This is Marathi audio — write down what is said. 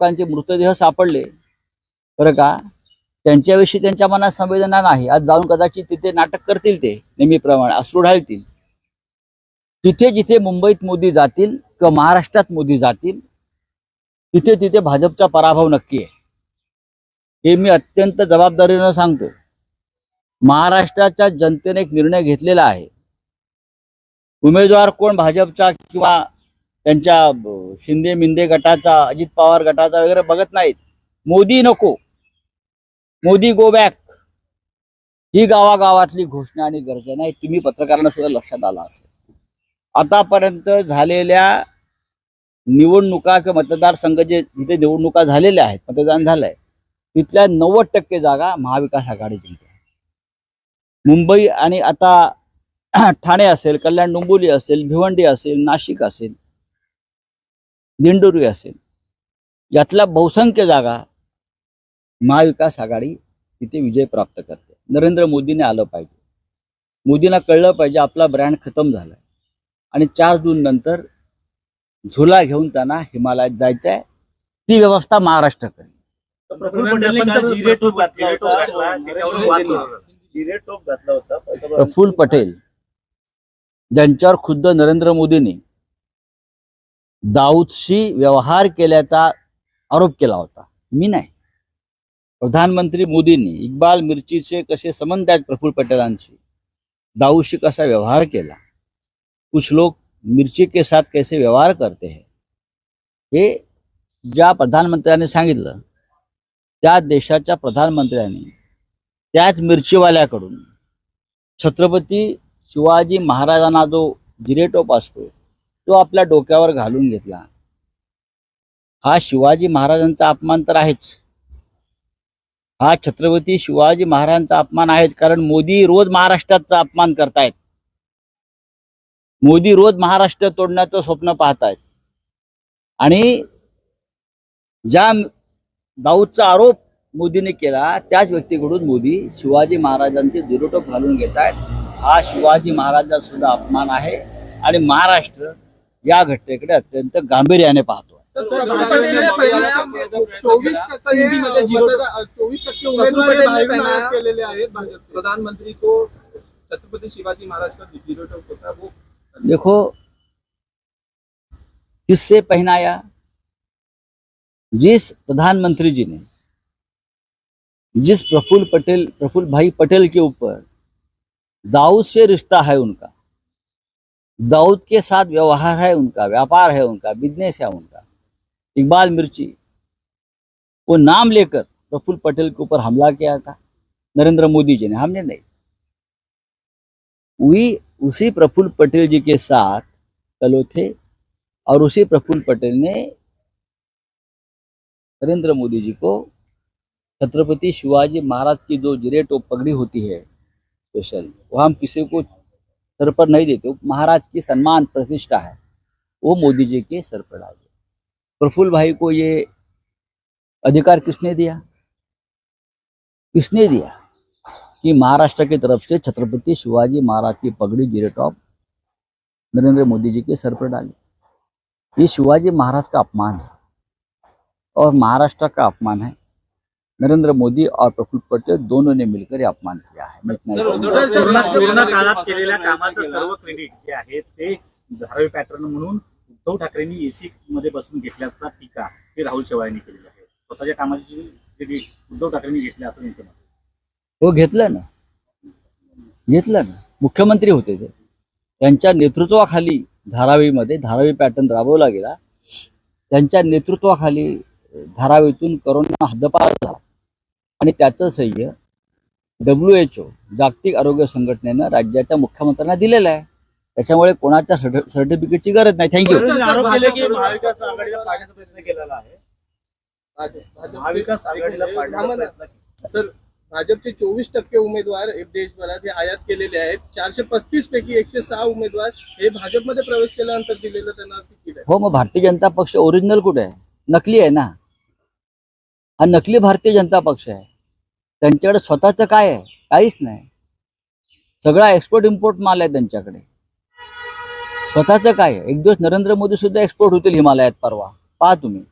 लोकांचे मृतदेह सापडले. बरं का? त्यांच्याविषयी त्यांच्या मनात संवेदना नाही. आज जाऊन कदाचित तिथे नाटक करतील ते नेहमीप्रमाणे अश्रू ढाळतील तिथे जिथे मुंबईत मोदी जातील किंवा महाराष्ट्रात मोदी जातील तिथे तिथे भाजपचा पराभव नक्की आहे. हे मी अत्यंत जबाबदारीनं सांगतो महाराष्ट्राच्या जनतेने एक निर्णय घेतलेला आहे. उमेदवार कोण भाजपचा किंवा त्यांच्या शिंदे मिंदे गटाचा अजित पवार गटाचा वगैरे बघत नाहीत. मोदी नको. मोदी गो बॅक ही गावागावातली घोषणा आणि गरजा नाही तुम्ही पत्रकारांना सुद्धा लक्षात आला असेल. आतापर्यंत झालेल्या निवडणुका किंवा मतदारसंघ जे जिथे निवडणुका झालेल्या आहेत मतदान झालंय तिथल्या नव्वद टक्के जागा महाविकास आघाडी जिंकते मुंबई आणि आता ठाणे असेल कल्याण डोंबिवली असेल भिवंडी असेल नाशिक असेल दिंडोरी असेल. यातल्या बहुसंख्य जागा महाविकास आघाडी तिथे विजय प्राप्त करते. नरेंद्र मोदीने आलं पाहिजे. मोदींना कळलं पाहिजे आपला ब्रँड खतम झालाय. आणि चार जून नंतर झुला घेऊन त्यांना हिमालयात जायचं आहे ती व्यवस्था महाराष्ट्र करेल. प्रफुल्ल पटेल ज्यांच्यावर खुद्द नरेंद्र मोदींनी दाऊदशी व्यवहार केल्याचा आरोप केला होता. मी नाही. प्रधानमंत्री मोदींनी इक्बाल मिर्चीचे कसे संबंध आहेत प्रफुल्ल पटेलांशी? दाऊदशी कसा व्यवहार केला? कुछ लोग मिर्ची के साथ कैसे व्यवहार करते हैं? हे ज्या प्रधानमंत्र्यांनी सांगितलं त्या देशाच्या प्रधानमंत्र्यांनी त्याच मिरचीवाल्याकडून छत्रपती शिवाजी महाराजांना जो जिरेटोप असतो तो आपल्या डोक्यावर घालून घेतला. हा शिवाजी महाराजांचा अपमान तर आहेच. हा छत्रपती शिवाजी महाराजांचा अपमान आहेच कारण मोदी रोज महाराष्ट्राचा अपमान करतायत. मोदी रोज महाराष्ट्र तोडण्याचं स्वप्न पाहतायत. आणि ज्या दाऊदचा आरोप मोदीने केला त्याच व्यक्तीकडून मोदी शिवाजी महाराजांचे जिरोटोप घालून घेत आहेत हा शिवाजी महाराजांचा सुद्धा अपमान आहे. आणि महाराष्ट्र या घटनेकडे अत्यंत गांभीर्याने पाहतो हे प्रधानमंत्री को छत्रपति शिवाजी महाराज का ज़ीरो टोक होता है वो देखो किससे पहनाया? जिस प्रधानमंत्री जी ने जिस प्रफुल्ल पटेल प्रफुल्ल भाई पटेल के ऊपर दाऊद से रिश्ता है उनका दाऊद के साथ व्यवहार है उनका, व्यापार है उनका बिज़नेस है उनका। इकबाल मिर्ची, वो नाम लेकर प्रफुल्ल पटेल के ऊपर हमला किया था, नरेंद्र मोदी जी ने, हमने नहीं। वही उसी प्रफुल्ल पटेल जी के साथ कलो थे, और उसी प्रफुल्ल पटेल ने नरेंद्र मोदी जी को छत्रपति शिवाजी महाराज की जो जिरे टोप पगड़ी होती है स्पेशल वो हम किसी को सर पर नहीं देते महाराज की सम्मान प्रतिष्ठा है, वो मोदी जी के सर पर डाल प्रफुल्ल भाई को ये अधिकार किसने दिया? किसने दिया? कि महाराष्ट्र की तरफ़ से छत्रपति शिवाजी महाराज की पगड़ी जिरे टॉप नरेंद्र मोदी जी के सर पर डाली। ये शिवाजी महाराज का अपमान है, और महाराष्ट्र का अपमान है। नरेंद्र मोदी और प्रफुल्ल पटेल दोनों ने मिलकर ये अपमान किया है। धारावी पॅटर्न म्हणून उद्धव ठाकरेंनी एसी मध्ये बसून घेतल्याचा टीका हे राहुल केलेली आहे. स्वतःच्या कामाची क्रेडिट उद्धव ठाकरेंनी घेतल्या असं त्यांचं. हो घेतलं ना. घेतलं ना. मुख्यमंत्री होते ते. त्यांच्या नेतृत्वाखाली धारावीमध्ये धारावी पॅटर्न राबवला गेला. त्यांच्या नेतृत्वाखाली धारावीतून करोना हद्दपार झाला. आणि त्याचं सह्य डब्ल्यू एच ओ जागतिक आरोग्य संघटनेनं राज्याच्या मुख्यमंत्र्यांना दिलेलं आहे. त्याच्यामुळे कोणाच्या सर्ट- सर्टिफिकेटची गरज नाही. थँक्यू सर, भाजपचे- चोवीस टक्के उमेदवार देशभरात हे आयात केलेले आहेत. चारशे पस्तीस पैकी एकशे सहा उमेदवार हे भाजपमध्ये प्रवेश केल्यानंतर दिलेलं त्यांना तिकीट आहे. हो मग भारतीय जनता पक्ष ओरिजिनल कुठे आहे? नकली आहे ना? हा नकली भारतीय जनता पक्ष आहे. त्यांच्याकडे स्वतःचं काय आहे? काहीच नाही. सगळा एक्सपोर्ट इम्पोर्ट माल आहे त्यांच्याकडे. स्वतःचं काय आहे? एक दिवस नरेंद्र मोदी सुद्धा एक्सपोर्ट होतील हिमालयात परवा. पहा तुम्ही.